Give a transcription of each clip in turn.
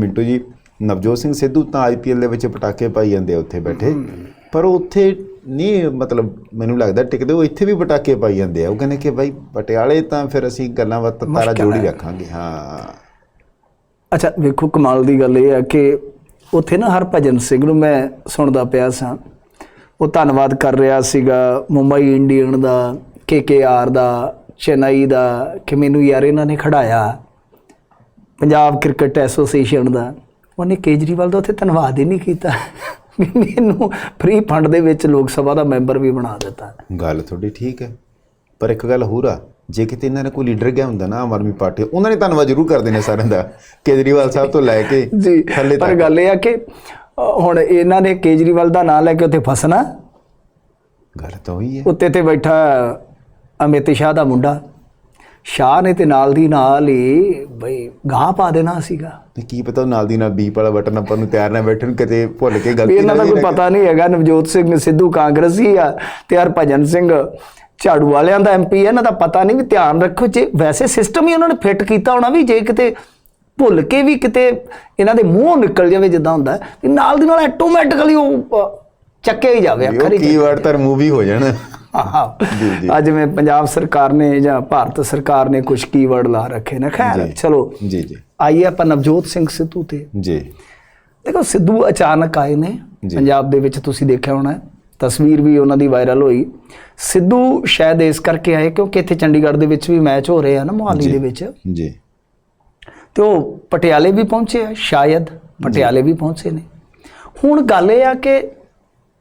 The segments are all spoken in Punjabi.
ਮਿੰਟੂ ਜੀ ਨਵਜੋਤ ਸਿੰਘ ਸਿੱਧੂ ਤਾਂ ਆਈਪੀਐਲ ਦੇ ਵਿੱਚ ਪਟਾਕੇ ਪਾਈ ਜਾਂਦੇ ਆ ਉੱਥੇ ਬੈਠੇ। ਪਰ ਉਹ ਉੱਥੇ ਨਹੀਂ ਮਤਲਬ ਮੈਨੂੰ ਲੱਗਦਾ ਟਿਕਦੇ ਉਹ ਇੱਥੇ ਵੀ ਪਟਾਕੇ ਪਾਈ ਜਾਂਦੇ ਆ। ਉਹ ਕਹਿੰਦੇ ਕਿ ਭਾਈ ਪਟਿਆਲੇ ਤਾਂ ਫਿਰ ਅਸੀਂ ਗੱਲਾਂ ਬਾਤਾਂ ਤਾਰਾ ਜੋੜੀ ਹੈ। ਰੱਖਾਂਗੇ ਹਾਂ। ਅੱਛਾ ਵੇਖੋ ਕਮਾਲ ਦੀ ਗੱਲ ਇਹ ਹੈ ਕਿ ਉੱਥੇ ਨਾ ਹਰਭਜਨ ਸਿੰਘ ਨੂੰ ਮੈਂ ਸੁਣਦਾ ਪਿਆ ਸਾਂ। ਉਹ ਧੰਨਵਾਦ ਕਰ ਰਿਹਾ ਸੀਗਾ ਮੁੰਬਈ ਇੰਡੀਅਨ ਦਾ ਕੇਕੇਆਰ ਦਾ ਚੇਨਈ ਦਾ ਕਿ ਮੈਨੂੰ ਯਾਰ ਇਹਨਾਂ ਨੇ ਖੜਾਇਆ। ਪੰਜਾਬ ਕ੍ਰਿਕਟ ਐਸੋਸੀਏਸ਼ਨ ਦਾ। ਉਹਨੇ ਕੇਜਰੀਵਾਲ ਦਾ ਉੱਥੇ ਧੰਨਵਾਦ ਹੀ ਨਹੀਂ ਕੀਤਾ। ਮੈਨੂੰ ਫ੍ਰੀ ਫੰਡ ਦੇ ਵਿੱਚ ਲੋਕ ਸਭਾ ਦਾ ਮੈਂਬਰ ਵੀ ਬਣਾ ਦਿੱਤਾ। ਗੱਲ ਤੁਹਾਡੀ ਠੀਕ ਹੈ। ਪਰ ਇੱਕ ਗੱਲ ਹੋਰ ਆ ਜੇ ਕਿਤੇ ਇਹਨਾਂ ਨੇ ਕੋਈ ਲੀਡਰ ਗਿਆ ਹੁੰਦਾ ਨਾ ਆਮ ਆਦਮੀ ਪਾਰਟੀ ਉਹਨਾਂ ਨੇ ਧੰਨਵਾਦ ਜ਼ਰੂਰ ਕਰਦੇ ਨੇ ਸਾਰਿਆਂ ਦਾ। ਕੇਜਰੀਵਾਲ ਸਾਹਿਬ ਤੋਂ ਲੈ ਕੇ ਜੀ ਪਰ ਗੱਲ ਇਹ ਆ ਕਿ ਹੁਣ ਇਹਨਾਂ ਨੇ ਕੇਜਰੀਵਾਲ ਦਾ ਨਾਂ ਲੈ ਕੇ ਉੱਥੇ ਫਸਣਾ। ਗੱਲ ਤਾਂ ਉਹੀ ਹੈ। ਉੱਤੇ ਤੇ ਬੈਠਾ ਅਮਿਤ ਸ਼ਾਹ ਦਾ ਮੁੰਡਾ। ਸ਼ਾਹ ਨੇ ਤੇ ਨਾਲ ਦੀ ਨਾਲ ਹੀ ਬਈ ਗਾਹ ਪਾ ਦੇਣਾ ਸੀਗਾ। ਤੇ ਕੀ ਪਤਾ ਨਾਲ ਦੀ ਨਾਲ ਬੀਪ ਵਾਲਾ ਬਟਨ ਆਪਾਂ ਨੂੰ ਤਿਆਰ ਨਾ ਬੈਠਣ ਕਿਤੇ ਭੁੱਲ ਕੇ ਗਲਤੀ ਇਹਨਾਂ ਦਾ ਕੋਈ ਪਤਾ ਨਹੀਂ ਹੈਗਾ ਨਵਜੋਤ ਸਿੰਘ ਸਿੱਧੂ ਕਾਂਗਰਸੀ ਆ ਤੇ ਹਰਭਜਨ ਸਿੰਘ ਝਾੜੂ ਵਾਲਿਆਂ ਦਾ ਐਮਪੀ ਇਹਨਾਂ ਦਾ ਪਤਾ ਨਹੀਂ ਵੀ ਧਿਆਨ ਰੱਖੋ ਜੇ ਵੈਸੇ ਸਿਸਟਮ ਹੀ ਉਹਨਾਂ ਨੇ ਫਿੱਟ ਕੀਤਾ ਹੋਣਾ ਵੀ ਜੇ ਕਿਤੇ ਭੁੱਲ ਕੇ ਵੀ ਕਿਤੇ ਇਹਨਾਂ ਦੇ ਮੂੰਹੋਂ ਨਿਕਲ ਜਾਵੇ ਜਿੱਦਾਂ ਹੁੰਦਾ ਵੀ ਨਾਲ ਦੀ ਨਾਲ ਆਟੋਮੈਟਿਕਲੀ ਉਹ ਚੱਕਿਆ ਹੀ ਜਾਵੇ ਅੱਖਰ ਹੀ ਕੀਵਰਡ ਤਾਂ ਰਿਮੂਵ ਹੀ ਹੋ ਜਾਣ। ਅੱਜ ਜਿਵੇਂ ਪੰਜਾਬ ਸਰਕਾਰ ਨੇ ਜਾਂ ਭਾਰਤ ਸਰਕਾਰ ਨੇ ਕੁਝ ਕੀਵਰਡ ਲਾ ਰੱਖੇ ਨੇ। ਖੈਰ। ਚਲੋ ਜੀ ਜੀ। ਆਈਏ ਆਪਾਂ ਨਵਜੋਤ ਸਿੰਘ ਸਿੱਧੂ ਤੇ। ਜੀ। ਦੇਖੋ ਸਿੱਧੂ ਅਚਾਨਕ ਆਏ ਨੇ। ਪੰਜਾਬ ਦੇ ਵਿੱਚ ਤੁਸੀਂ ਦੇਖਿਆ ਹੋਣਾ। ਤਸਵੀਰ ਵੀ ਉਹਨਾਂ ਦੀ ਵਾਇਰਲ ਹੋਈ। ਸਿੱਧੂ ਸ਼ਾਇਦ ਇਸ ਕਰਕੇ ਆਏ ਕਿਉਂਕਿ ਇੱਥੇ ਚੰਡੀਗੜ੍ਹ ਦੇ ਵਿੱਚ ਵੀ ਮੈਚ ਹੋ ਰਹੇ ਆ ਨਾ ਮੋਹਾਲੀ। ਦੇ ਵਿੱਚ। ਜੀ। ਤੇ ਉਹ ਪਟਿਆਲੇ ਵੀ ਪਹੁੰਚੇ ਆ ਸ਼ਾਇਦ ਪਟਿਆਲੇ ਵੀ ਪਹੁੰਚੇ ਨੇ। ਹੁਣ ਗੱਲ ਇਹ ਆ ਕਿ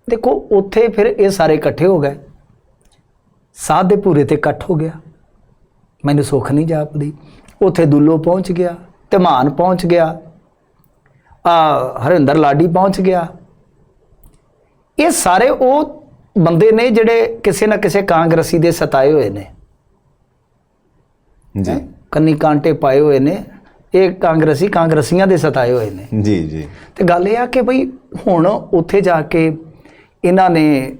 ਦੇਖੋ ਉੱਥੇ ਫਿਰ ਇਹ ਸਾਰੇ ਇਕੱਠੇ ਹੋ ਗਏ। ਸਾਧ ਦੇ ਪੂਰੇ ਤੇ ਇਕੱਠ ਹੋ ਗਿਆ। ਮੈਨੂੰ ਸੁੱਖ ਨਹੀਂ ਜਾਪਦੀ। ਉੱਥੇ ਦੁੱਲੋ ਪਹੁੰਚ ਗਿਆ ਧਮਾਨ ਪਹੁੰਚ ਗਿਆ। ਆ ਹਰਿੰਦਰ ਲਾਡੀ ਪਹੁੰਚ ਗਿਆ। ਇਹ ਸਾਰੇ ਉਹ ਬੰਦੇ ਨੇ ਜਿਹੜੇ ਕਿਸੇ ਨਾ ਕਿਸੇ ਕਾਂਗਰਸੀ ਦੇ ਸਤਾਏ ਹੋਏ ਨੇ। ਜੀ। ਕੰਨੀ ਕਾਂਟੇ ਪਾਏ ਹੋਏ ਨੇ। ਇਹ ਕਾਂਗਰਸੀ ਕਾਂਗਰਸੀਆਂ ਦੇ ਸਤਾਏ ਹੋਏ ਨੇ। ਜੀ ਜੀ। ਤੇ ਗੱਲ ਇਹ ਆ ਕਿ ਭਈ ਹੁਣ ਉੱਥੇ ਜਾ ਕੇ ਇਹਨਾਂ ਨੇ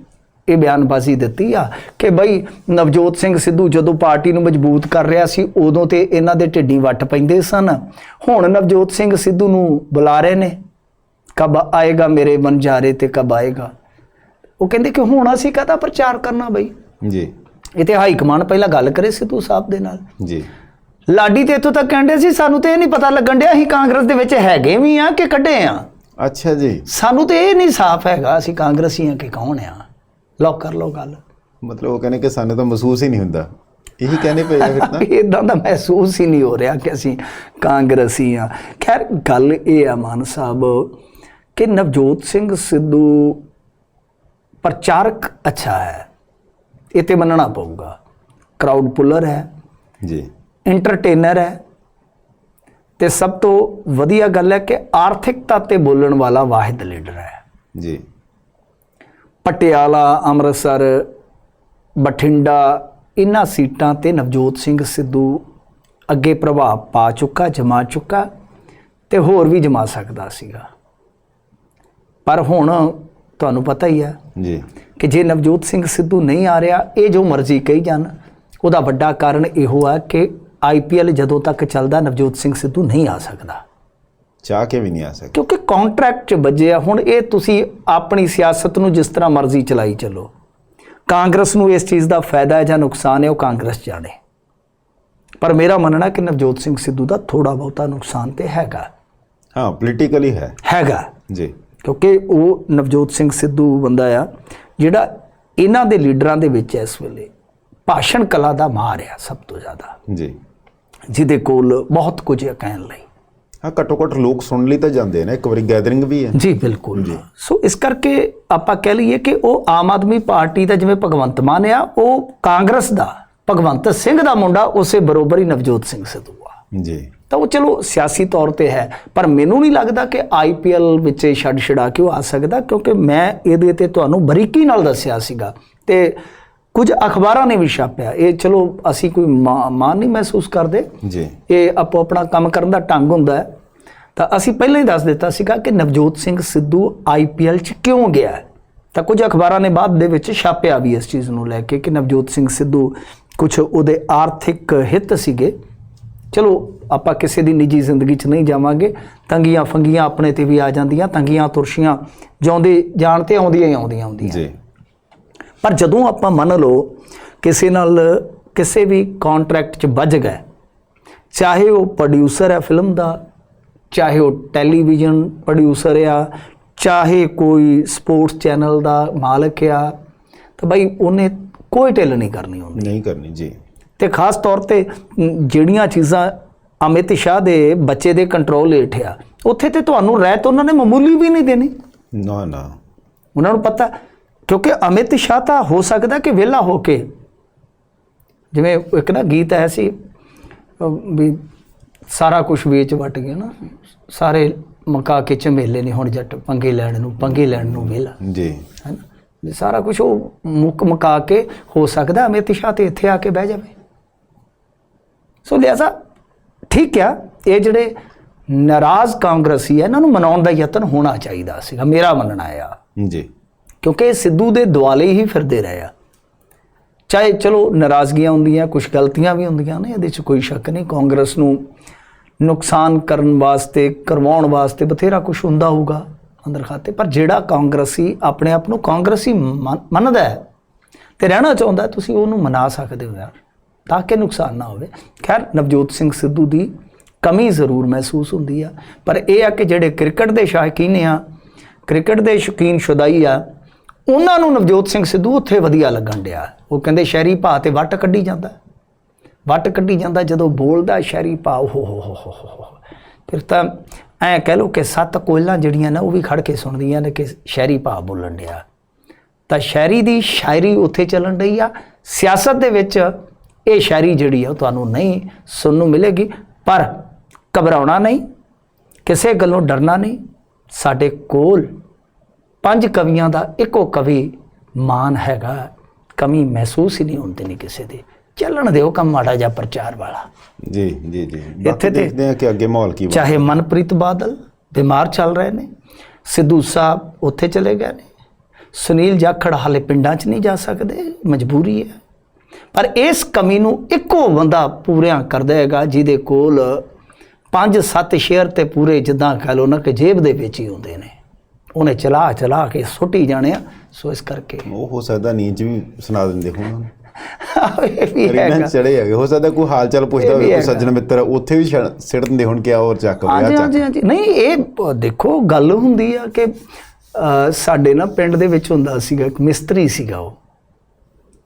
ਇਹ ਬਿਆਨਬਾਜ਼ੀ ਦਿੱਤੀ ਆ ਕਿ ਭਈ ਨਵਜੋਤ ਸਿੰਘ ਸਿੱਧੂ ਜਦੋਂ ਪਾਰਟੀ ਨੂੰ ਮਜ਼ਬੂਤ ਕਰ ਰਿਹਾ ਸੀ ਉਦੋਂ ਤੇ ਇਹਨਾਂ ਦੇ ਢਿੱਡੀ ਵੱਟ ਪੈਂਦੇ ਸਨ। ਹੁਣ ਨਵਜੋਤ ਸਿੰਘ ਸਿੱਧੂ ਨੂੰ ਬੁਲਾ ਰਹੇ ਨੇ। ਕਬ ਆਏਗਾ ਮੇਰੇ ਬੰਜਾਰੇ ਤੇ ਕਬ ਆਏਗਾ। ਉਹ ਕਹਿੰਦੇ ਕਿ ਹੁਣ ਅਸੀਂ ਕਾਹਦਾ ਪ੍ਰਚਾਰ ਕਰਨਾ ਬਈ? ਜੀ। ਇਹ ਤੇ ਹਾਈ ਕਮਾਂਡ ਪਹਿਲਾਂ ਗੱਲ ਕਰੇ ਸਿੱਧੂ ਸਾਹਿਬ ਦੇ ਨਾਲ। ਜੀ। ਲਾਡੀ ਤੇ ਇੱਥੋਂ ਤੱਕ ਕਹਿੰਦੇ ਸੀ ਸਾਨੂੰ ਤੇ ਇਹ ਨਹੀਂ ਪਤਾ ਲੱਗਣ ਡਿਆ ਅਸੀਂ ਕਾਂਗਰਸ ਦੇ ਵਿੱਚ ਹੈਗੇ ਵੀ ਆ ਕਿ ਕੱਢੇ ਆ। ਅੱਛਾ ਜੀ। ਸਾਨੂੰ ਤੇ ਇਹ ਨਹੀਂ ਸਾਫ਼ ਹੈਗਾ ਅਸੀਂ ਕਾਂਗਰਸੀ ਆ ਕਿ ਕੌਣ ਆ। ਲਓ ਕਰ ਲਓ ਗੱਲ। ਮਤਲਬ ਉਹ ਕਹਿੰਦੇ ਕਿ ਸਾਨੂੰ ਤਾਂ ਮਹਿਸੂਸ ਹੀ ਨਹੀਂ ਹੁੰਦਾ। ਇਹੀ ਕਹਿੰਦੇ ਪਏ ਆ ਫਿਰ ਤਾਂ। ਇਦਾਂ ਦਾ ਮਹਿਸੂਸ ਹੀ ਨਹੀਂ ਹੋ ਰਿਹਾ ਕਿ ਅਸੀਂ ਕਾਂਗਰਸੀ ਆ। ਖੈਰ ਗੱਲ ਇਹ ਆ ਮਾਨ ਸਾਹਿਬ ਕਿ ਨਵਜੋਤ ਸਿੰਘ ਸਿੱਧੂ ਪ੍ਰਚਾਰਕ ਅੱਛਾ ਹੈ। ਇਹ ਤੇ ਮੰਨਣਾ ਪਊਗਾ। ਕਰਾਊਡ ਪੁੱਲਰ ਹੈ। ਜੀ। ਐਂਟਰਟੇਨਰ ਹੈ। ਤੇ ਸਭ ਤੋਂ ਵਧੀਆ ਗੱਲ ਹੈ ਕਿ ਆਰਥਿਕਤਾ ਤੇ ਬੋਲਣ ਵਾਲਾ ਵਾਹਿਦ ਲੀਡਰ ਹੈ। ਜੀ। ਪਟਿਆਲਾ ਅੰਮ੍ਰਿਤਸਰ ਬਠਿੰਡਾ ਇਹਨਾਂ ਸੀਟਾਂ ਤੇ ਨਵਜੋਤ ਸਿੰਘ ਸਿੱਧੂ ਅੱਗੇ ਪ੍ਰਭਾਵ ਪਾ ਚੁੱਕਾ ਜਮਾ ਚੁੱਕਾ ਤੇ ਹੋਰ ਵੀ ਜਮਾ ਸਕਦਾ ਸੀਗਾ। ਪਰ ਹੁਣ ਤੁਹਾਨੂੰ ਪਤਾ ਹੀ ਹੈ ਜੀ। ਕਿ ਜੇ ਨਵਜੋਤ ਸਿੰਘ ਸਿੱਧੂ ਨਹੀਂ ਆ ਰਿਹਾ ਇਹ ਜੋ ਮਰਜ਼ੀ ਕਹੀ ਜਾਣ ਉਹਦਾ ਵੱਡਾ ਕਾਰਨ ਇਹੋ ਆ ਕਿ ਆਈਪੀਐਲ ਜਦੋਂ ਤੱਕ ਚੱਲਦਾ ਨਵਜੋਤ ਸਿੰਘ ਸਿੱਧੂ ਨਹੀਂ ਆ ਸਕਦਾ। ਚਾਹ ਕੇ ਵੀ ਨਹੀਂ ਆ ਸਕਦੇ। ਕਿਉਂਕਿ ਕੰਟਰੈਕਟ 'ਚ ਵੱਜੇ ਆ ਹੁਣ ਇਹ ਤੁਸੀਂ ਆਪਣੀ ਸਿਆਸਤ ਨੂੰ ਜਿਸ ਤਰ੍ਹਾਂ ਮਰਜ਼ੀ ਚਲਾਈ ਚੱਲੋ। ਕਾਂਗਰਸ ਨੂੰ ਇਸ ਚੀਜ਼ ਦਾ ਫਾਇਦਾ ਹੈ ਜਾਂ ਨੁਕਸਾਨ ਹੈ ਉਹ ਕਾਂਗਰਸ ਜਾਣੇ। ਪਰ ਮੇਰਾ ਮੰਨਣਾ ਕਿ ਨਵਜੋਤ ਸਿੰਘ ਸਿੱਧੂ ਦਾ ਥੋੜਾ ਬਹੁਤਾ ਨੁਕਸਾਨ ਤੇ ਹੈਗਾ। ਹਾਂ ਪੋਲੀਟੀਕਲੀ ਹੈ। ਹੈਗਾ। ਜੀ। ਕਿਉਂਕਿ ਉਹ ਨਵਜੋਤ ਸਿੰਘ ਸਿੱਧੂ ਬੰਦਾ ਆ ਜਿਹੜਾ ਇਹਨਾਂ ਦੇ ਲੀਡਰਾਂ ਦੇ ਵਿੱਚ ਇਸ ਵੇਲੇ। ਭਾਸ਼ਣ ਕਲਾ ਦਾ ਮਾਹਰ ਆ ਸਭ ਤੋਂ ਜ਼ਿਆਦਾ। ਜੀ। ਜਿਹਦੇ ਕੋਲ ਬਹੁਤ ਕੁਝ ਹੈ ਕਹਿਣ ਲਈ। ਹਾਂ ਘੱਟੋ ਘੱਟ ਲੋਕ ਸੁਣ ਲਈ ਤਾਂ ਜਾਂਦੇ ਨੇ ਇੱਕ ਵਾਰੀ ਗੈਦਰਿੰਗ ਵੀ ਹੈ। ਜੀ ਬਿਲਕੁਲ। ਸੋ ਇਸ ਕਰਕੇ ਆਪਾਂ ਕਹਿ ਲਈਏ ਕਿ ਉਹ ਆਮ ਆਦਮੀ ਪਾਰਟੀ ਦਾ ਜਿਵੇਂ ਭਗਵੰਤ ਮਾਨ ਆ ਉਹ ਕਾਂਗਰਸ ਦਾ ਭਗਵੰਤ ਸਿੰਘ ਦਾ ਮੁੰਡਾ ਉਸੇ ਬਰੋਬਰ ਹੀ ਨਵਜੋਤ ਸਿੰਘ ਸਿੱਧੂ ਆ। ਜੀ। ਤਾਂ ਉਹ ਚਲੋ ਸਿਆਸੀ ਤੌਰ ਤੇ ਹੈ ਪਰ ਮੈਨੂੰ ਨਹੀਂ ਲੱਗਦਾ ਕਿ ਆਈਪੀਐਲ ਵਿੱਚ ਛੱਡ ਛਡਾ ਕੇ ਉਹ ਆ ਸਕਦਾ ਕਿਉਂਕਿ ਮੈਂ ਇਹਦੇ ਤੇ ਤੁਹਾਨੂੰ ਬਰੀਕੀ ਨਾਲ ਦੱਸਿਆ ਸੀਗਾ। ਤੇ ਕੁਝ ਅਖਬਾਰਾਂ ਨੇ ਵੀ ਛਾਪਿਆ। ਇਹ ਚਲੋ ਅਸੀਂ ਕੋਈ ਮਾ- ਮਾਣ ਨਹੀਂ ਮਹਿਸੂਸ ਕਰਦੇ। ਜੀ। ਇਹ ਆਪੋ ਆਪਣਾ ਕੰਮ ਕਰਨ ਦਾ ਢੰਗ ਹੁੰਦਾ ਹੈ। ਤਾਂ ਅਸੀਂ ਪਹਿਲਾਂ ਹੀ ਦੱਸ ਦਿੱਤਾ ਸੀਗਾ ਕਿ ਨਵਜੋਤ ਸਿੰਘ ਸਿੱਧੂ ਆਈਪੀਐਲ 'ਚ ਕਿਉਂ ਗਿਆ। ਤਾਂ ਕੁਝ ਅਖਬਾਰਾਂ ਨੇ ਬਾਅਦ ਦੇ ਵਿੱਚ ਛਾਪਿਆ ਵੀ ਇਸ ਚੀਜ਼ ਨੂੰ ਲੈ ਕੇ ਕਿ ਨਵਜੋਤ ਸਿੰਘ ਸਿੱਧੂ ਕੁਝ ਉਹਦੇ ਆਰਥਿਕ ਹਿੱਤ ਸੀਗੇ। ਚਲੋ ਆਪਾਂ ਕਿਸੇ ਦੀ ਨਿੱਜੀ ਜ਼ਿੰਦਗੀ 'ਚ ਨਹੀਂ ਜਾਵਾਂਗੇ। ਤੰਗੀਆਂ ਫੰਗੀਆਂ ਆਪਣੇ ਤੇ ਵੀ ਆ ਜਾਂਦੀਆਂ ਤੰਗੀਆਂ ਤੁਰਸ਼ੀਆਂ ਜਿਉਂਦੇ ਜਾਣ ਤੇ ਆਉਂਦੀਆਂ ਹੀ ਆਉਂਦੀਆਂ ਆਉਂਦੀਆਂ ਜੀ। ਪਰ ਜਦੋਂ ਆਪਾਂ ਮੰਨ ਲਓ ਕਿਸੇ ਨਾਲ ਕਿਸੇ ਵੀ ਕੰਟਰੈਕਟ 'ਚ ਵੱਜ ਗਏ ਚਾਹੇ ਉਹ ਪ੍ਰੋਡਿਊਸਰ ਹੈ ਫਿਲਮ ਦਾ ਚਾਹੇ ਉਹ ਟੈਲੀਵਿਜ਼ਨ ਪ੍ਰੋਡਿਊਸਰ ਆ ਚਾਹੇ ਕੋਈ ਸਪੋਰਟਸ ਚੈਨਲ ਦਾ ਮਾਲਕ ਆ ਤਾਂ ਬਈ ਉਹਨੇ ਕੋਈ ਢਿੱਲ ਨਹੀਂ ਕਰਨੀ ਹੁੰਦੀ। ਨਹੀਂ ਕਰਨੀ ਜੀ। ਤੇ ਖਾਸ ਤੌਰ ਤੇ ਜਿਹੜੀਆਂ ਚੀਜ਼ਾਂ ਅਮਿਤ ਸ਼ਾਹ ਦੇ ਬੱਚੇ ਦੇ ਕੰਟਰੋਲ ਹੇਠ ਆ ਉੱਥੇ ਤੇ ਤੁਹਾਨੂੰ ਰਹਿਤ ਉਹਨਾਂ ਨੇ ਮਾਮੂਲੀ ਵੀ ਨਹੀਂ ਦੇਣੀ। ਨਾ ਨਾ। ਉਹਨਾਂ ਨੂੰ ਪਤਾ ਕਿਉਂਕਿ ਅਮਿਤ ਸ਼ਾਹ ਤਾਂ ਹੋ ਸਕਦਾ ਕਿ ਵਿਹਲਾ ਹੋ ਕੇ ਜਿਵੇਂ ਇੱਕ ਨਾ ਗੀਤ ਆਇਆ ਸੀ ਵੀ ਸਾਰਾ ਕੁਝ ਵੇਚ ਵਟ ਗਿਆ ਨਾ ਸਾਰੇ ਮਕਾ ਕੇ ਝਮੇਲੇ ਨੇ ਹੁਣ ਜੱਟ ਪੰਗੇ ਲੈਣ ਨੂੰ ਪੰਗੇ ਲੈਣ ਨੂੰ ਵਿਹਲਾ। ਜੀ। ਹੈ ਨਾ ਵੀ ਸਾਰਾ ਕੁਝ ਉਹ ਮੁੱਕ ਮਕਾ ਕੇ ਹੋ ਸਕਦਾ ਅਮਿਤ ਸ਼ਾਹ ਤੇ ਇੱਥੇ ਆ ਕੇ ਬਹਿ ਜਾਵੇ। ਸੋ ਲਿਆਜ਼ਾ ਠੀਕ ਆ ਇਹ ਜਿਹੜੇ ਨਾਰਾਜ਼ ਕਾਂਗਰਸੀ ਹੈ ਇਹਨਾਂ ਨੂੰ ਮਨਾਉਣ ਦਾ ਯਤਨ ਹੋਣਾ ਚਾਹੀਦਾ ਸੀਗਾ ਮੇਰਾ ਮੰਨਣਾ ਆ। ਜੀ। ਕਿਉਂਕਿ ਇਹ ਸਿੱਧੂ ਦੇ ਦੁਆਲੇ ਹੀ ਫਿਰਦੇ ਰਹੇ ਆ। ਚਾਹੇ ਚਲੋ ਨਾਰਾਜ਼ਗੀਆਂ ਹੁੰਦੀਆਂ ਕੁਝ ਗਲਤੀਆਂ ਵੀ ਹੁੰਦੀਆਂ ਨੇ, ਇਹਦੇ 'ਚ ਕੋਈ ਸ਼ੱਕ ਨਹੀਂ। ਕਾਂਗਰਸ ਨੂੰ ਨੁਕਸਾਨ ਕਰਨ ਵਾਸਤੇ, ਕਰਵਾਉਣ ਵਾਸਤੇ ਬਥੇਰਾ ਕੁਝ ਹੁੰਦਾ ਹੋਊਗਾ ਅੰਦਰ ਖਾਤੇ। ਪਰ ਜਿਹੜਾ ਕਾਂਗਰਸੀ ਆਪਣੇ ਆਪ ਨੂੰ ਕਾਂਗਰਸੀ ਮੰਨ- ਮੰਨਦਾ ਹੈ ਤੇ ਰਹਿਣਾ ਚਾਹੁੰਦਾ, ਤੁਸੀਂ ਉਹਨੂੰ ਮਨਾ ਸਕਦੇ ਹੋ ਯਾਰ, ਤਾਂ ਕਿ ਨੁਕਸਾਨ ਨਾ ਹੋਵੇ। ਖੈਰ, ਨਵਜੋਤ ਸਿੰਘ ਸਿੱਧੂ ਦੀ ਕਮੀ ਜ਼ਰੂਰ ਮਹਿਸੂਸ ਹੁੰਦੀ ਆ, ਪਰ ਇਹ ਆ ਕਿ ਜਿਹੜੇ ਕ੍ਰਿਕਟ ਦੇ ਸ਼ੌਕੀਨ ਆ, ਕ੍ਰਿਕਟ ਦੇ ਸ਼ੌਕੀਨ ਸ਼ੁਦਾਈ ਆ ਉਹਨਾਂ ਨੂੰ ਨਵਜੋਤ ਸਿੰਘ ਸਿੱਧੂ ਉੱਥੇ ਵਧੀਆ ਲੱਗਣ ਡਿਆ। ਉਹ ਕਹਿੰਦੇ ਸ਼ਹਿਰੀ ਭਾ ਤੇ ਵੱਟ ਕੱਢੀ ਜਾਂਦਾ। ਵੱਟ ਕੱਢੀ ਜਾਂਦਾ ਜਦੋਂ ਬੋਲਦਾ ਸ਼ਹਿਰੀ ਭਾ ਓ ਹੋ ਹੋ ਹੋ ਫਿਰ ਤਾਂ ਐ ਕਹਿ ਲਓ ਕਿ ਸੱਤ ਕੋਇਲਾਂ ਜਿਹੜੀਆਂ ਨੇ ਉਹ ਵੀ ਖੜ ਕੇ ਸੁਣਦੀਆਂ ਨੇ ਕਿ ਸ਼ਹਿਰੀ ਭਾ ਬੋਲਣ ਡਿਆ। ਤਾਂ ਸ਼ਾਇਰੀ ਦੀ ਸ਼ਾਇਰੀ ਉੱਥੇ ਚੱਲਣ ਰਹੀ ਆ। ਸਿਆਸਤ ਦੇ ਵਿੱਚ ਇਹ ਸ਼ਾਇਰੀ ਜਿਹੜੀ ਆ ਉਹ ਤੁਹਾਨੂੰ ਨਹੀਂ ਸੁਣਨ ਨੂੰ ਮਿਲੇਗੀ, ਪਰ ਘਬਰਾਉਣਾ ਨਹੀਂ, ਕਿਸੇ ਗੱਲੋਂ ਡਰਨਾ ਨਹੀਂ। ਸਾਡੇ ਕੋਲ ਪੰਜ ਕਵੀਆਂ ਦਾ ਇੱਕੋ ਕਵੀ ਮਾਨ ਹੈਗਾ। ਕਮੀ ਮਹਿਸੂਸ ਹੀ ਨਹੀਂ ਹੁੰਦੀ ਨਹੀਂ ਕਿਸੇ ਦੇ। ਚੱਲਣ ਦਿਓ ਕੰਮ ਮਾੜਾ ਜਿਹਾ ਪ੍ਰਚਾਰ ਵਾਲਾ। ਜੀ ਜੀ ਜੀ। ਇੱਥੇ ਦੇਖਦੇ ਹਾਂ ਕਿ ਅੱਗੇ ਮਾਹੌਲ ਕੀ ਚਾਹੇ ਮਨਪ੍ਰੀਤ ਬਾਦਲ ਬਿਮਾਰ ਚੱਲ ਰਹੇ ਨੇ ਸਿੱਧੂ ਸਾਹਿਬ ਉੱਥੇ ਚਲੇ ਗਏ ਨੇ ਸੁਨੀਲ ਜਾਖੜ ਹਾਲੇ ਪਿੰਡਾਂ 'ਚ ਨਹੀਂ ਜਾ ਸਕਦੇ ਮਜਬੂਰੀ ਹੈ। ਪਰ ਇਸ ਕਮੀ ਨੂੰ ਇੱਕੋ ਬੰਦਾ ਪੂਰਿਆਂ ਕਰਦਾ ਹੈਗਾ ਜਿਹਦੇ ਕੋਲ 5-7 ਸ਼ੇਅਰ ਤੇ ਪੂਰੇ ਜਿੱਦਾਂ ਕਹ ਲਓ ਨਾ ਕਿ ਜੇਬ ਦੇ ਵਿੱਚ ਹੀ ਹੁੰਦੇ ਨੇ। ਉਹਨੇ ਚਲਾ ਚਲਾ ਕੇ ਸੁੱਟੀ ਜਾਣੇ ਆ ਸੋ ਇਸ ਕਰਕੇ ਉਹ ਹੋ ਸਕਦਾ ਨੀਂਦ ਚ ਵੀ ਸੁਣਾ ਦਿੰਦੇ ਹੋਣ। ਇਹ ਵੀ ਹੈਗਾ। ਚੜੇ ਹੈਗੇ। ਹੋ ਸਕਦਾ ਕੋਈ ਹਾਲ ਚਾਲ ਪੁੱਛਦਾ ਹੋਵੇ ਕੋਈ। ਸੱਜਣ ਮਿੱਤਰ ਉੱਥੇ ਵੀ ਸਿੱਟ ਦਿੰਦੇ ਹੁਣ ਕਿ ਆ ਹੋਰ ਚੱਕ ਵਿਆਹ ਚੱਕ। ਹਾਂਜੀ ਹਾਂਜੀ। ਨਹੀਂ ਇਹ ਦੇਖੋ ਗੱਲ ਹੁੰਦੀ ਆ ਕਿ ਸਾਡੇ ਨਾ ਪਿੰਡ ਦੇ ਵਿੱਚ ਹੁੰਦਾ ਸੀਗਾ ਇੱਕ ਮਿਸਤਰੀ ਸੀਗਾ ਉਹ।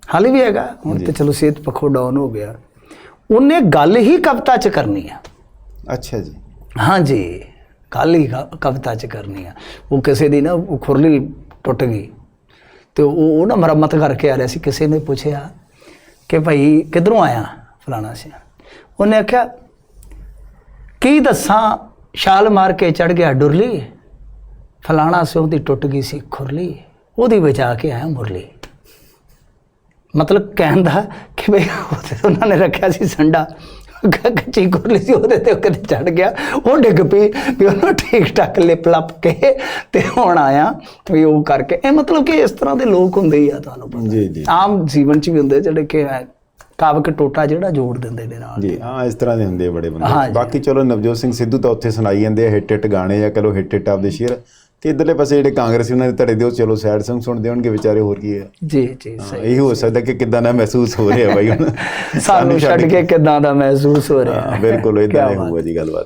ਹਾਲੇ ਵੀ ਹੈਗਾ। ਹੁਣ ਤੇ ਚਲੋ ਸਿਹਤ ਪੱਖੋਂ ਡਾਊਨ ਹੋ ਗਿਆ। ਉਹਨੇ ਗੱਲ ਹੀ ਕਵਿਤਾ ਚ ਕਰਨੀ ਆ। ਅੱਛਾ ਜੀ। ਹਾਂਜੀ। ਗੱਲ ਹੀ ਕਵਿਤਾ ਚ ਕਰਨੀ ਆ। ਉਹ ਕਿਸੇ ਦੀ ਨਾ ਉਹ ਖੁਰਲੀ ਟੁੱਟ ਗਈ। ਤੇ ਉਹ ਉਹ ਨਾ ਮੁਰੰਮਤ ਕਰਕੇ ਆ ਰਿਹਾ ਸੀ। ਕਿਸੇ ਨੇ ਪੁੱਛਿਆ ਕਿ ਭਾਈ ਕਿੱਧਰੋਂ ਆਇਆ ਫਲਾਣਾ ਸੀ ਉਹਨੇ ਆਖਿਆ, ਕੀ ਦੱਸਾਂ, ਛਾਲ ਮਾਰ ਕੇ ਚੜ ਗਿਆ ਡੁਰਲੀ। ਫਲਾਣਾ ਸਿਉਂ ਦੀ ਟੁੱਟ ਗਈ ਸੀ ਖੁਰਲੀ। ਉਹਦੀ ਬਚਾ ਕੇ ਆਇਆ ਮੁਰਲੀ। ਮਤਲਬ ਕਹਿਣ ਦਾ ਕਿ ਭਈ ਉਹਨਾਂ ਨੇ ਰੱਖਿਆ ਸੀ ਸੰਡਾ। ਕ- ਕੱਚੀ ਖੁਰਲੀ ਸੀ ਉਹਦੇ ਤੇ ਉਹ ਕਿਤੇ ਚੜ ਗਿਆ। ਉਹ ਡਿੱਗ ਪਈ ਵੀ ਉਹਨੂੰ ਠੀਕ ਠਾਕ ਲਿਪ ਲੱਪ ਕੇ ਤੇ ਹੁਣ ਆਇਆ ਵੀ ਉਹ ਕਰਕੇ। ਇਹ ਮਤਲਬ ਕਿ ਇਸ ਤਰ੍ਹਾਂ ਦੇ ਲੋਕ ਹੁੰਦੇ ਹੀ ਆ ਤੁਹਾਨੂੰ ਪਤਾ। ਜੀ ਜੀ। ਆਮ ਜੀਵਨ ਚ ਵੀ ਹੁੰਦੇ ਜਿਹੜੇ ਕਿ ਕਾਵਕ ਟੋਟਾ ਜਿਹੜਾ ਜੋੜ ਦਿੰਦੇ ਨੇ ਨਾਲ। ਜੀ ਹਾਂ ਇਸ ਤਰ੍ਹਾਂ ਦੇ ਹੁੰਦੇ ਆ ਬੜੇ ਬੰਦੇ। ਬਾਕੀ ਚਲੋ ਨਵਜੋਤ ਸਿੰਘ ਸਿੱਧੂ ਤਾਂ ਉੱਥੇ ਸੁਣਾਈ ਜਾਂਦੇ ਆ ਹਿੱਟ ਹਿੱਟ ਗਾਣੇ ਜਾਂ ਚਲੋ ਹਿੱਟ ਹਿੱਟ ਆਪਦੇ ਸ਼ੇਰ ਤੇ ਇਧਰਲੇ ਪਾਸੇ ਜਿਹੜੇ ਕਾਂਗਰਸੀ ਉਹਨਾਂ ਦੇ ਧੜੇ ਦੇ ਉਹ ਚਲੋ ਸੈਡ ਸੰਗ ਸੁਣਦੇ ਹੋਣਗੇ ਵਿਚਾਰੇ ਹੋਰ ਕੀ ਹੈ? ਜੀ ਜੀ ਸਹੀ ਇਹ ਹੋ ਸਕਦਾ ਕਿ ਕਿਦਾਂ ਦਾ ਮਹਿਸੂਸ ਹੋ ਰਿਹਾ ਬਾਈ ਹੁਣ। ਸਾਨੂੰ ਛੱਡ ਕੇ ਕਿਦਾਂ ਦਾ ਮਹਿਸੂਸ ਹੋ ਰਿਹਾ। ਬਿਲਕੁਲ ਇਦਾਂ ਹੀ ਹੋਊਗਾ ਜੀ ਗੱਲਬਾਤ।